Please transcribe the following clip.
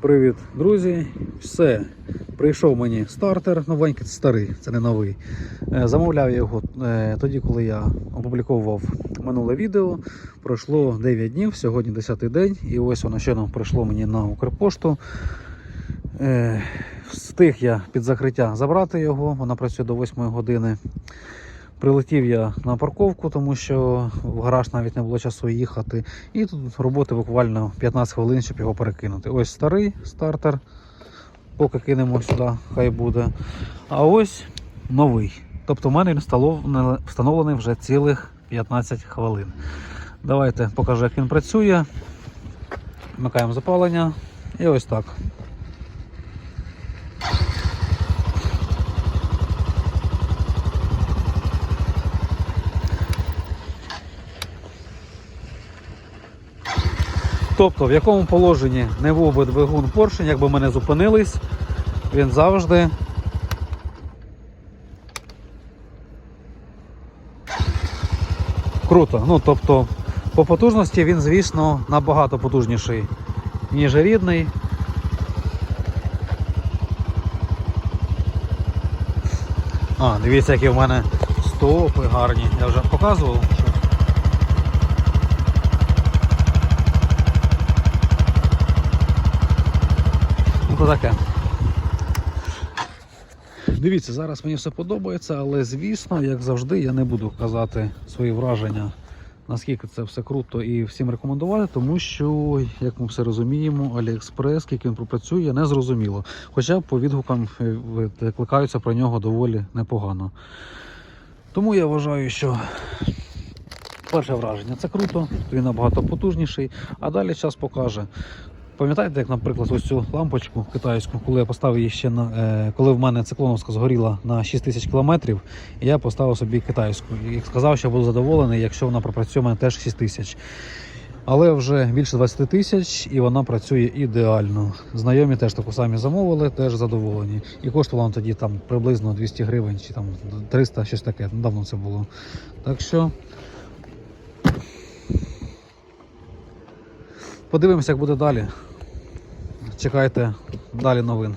Привіт, друзі! Все, прийшов мені стартер новенький, старий, це не новий. Е, Замовляв його е, тоді, коли я опубліковував минуле відео. Пройшло 9 днів, сьогодні 10-й день, і ось воно ще прийшло мені на Укрпошту. Е, Встиг я під закриття забрати його, вона працює до 8 години. Прилетів я на парковку, тому що в гараж навіть не було часу їхати. І тут роботи буквально 15 хвилин, щоб його перекинути. Ось старий стартер, поки кинемо сюди, хай буде. А ось новий. Тобто в мене він встановлений- вже цілих 15 хвилин. Давайте покажу, як він працює. Вмикаємо запалення. І ось так. Тобто, в якому положенні не був би двигун поршень, якби ми не зупинились, він завжди. Круто. Ну, тобто, по потужності він, звісно, набагато потужніший, ніж рідний. А, дивіться, які в мене стопи гарні. Я вже показував. Ну, то. Дивіться, зараз мені все подобається, але звісно, як завжди, я не буду казати свої враження, наскільки це все круто і всім рекомендувати, тому що, як ми все розуміємо, Аліекспрес, скільки він пропрацює, не зрозуміло. Хоча по відгукам е, викликаються про нього доволі непогано. Тому я вважаю, що перше враження це круто, він набагато потужніший, а далі час покаже. Пам'ятаєте, як, наприклад, ось цю лампочку китайську, коли я поставив її ще на е, коли в мене циклоновська згоріла на 6 тисяч кілометрів, я поставив собі китайську і сказав, що буду задоволений, якщо вона пропрацює мене теж 6 тисяч. Але вже більше 20 тисяч і вона працює ідеально. Знайомі теж таку самі замовили, теж задоволені. І коштувала тоді там приблизно 200 гривень чи там 300, щось таке. Давно це було. Так що подивимося, як буде далі. Чекайте далі новин.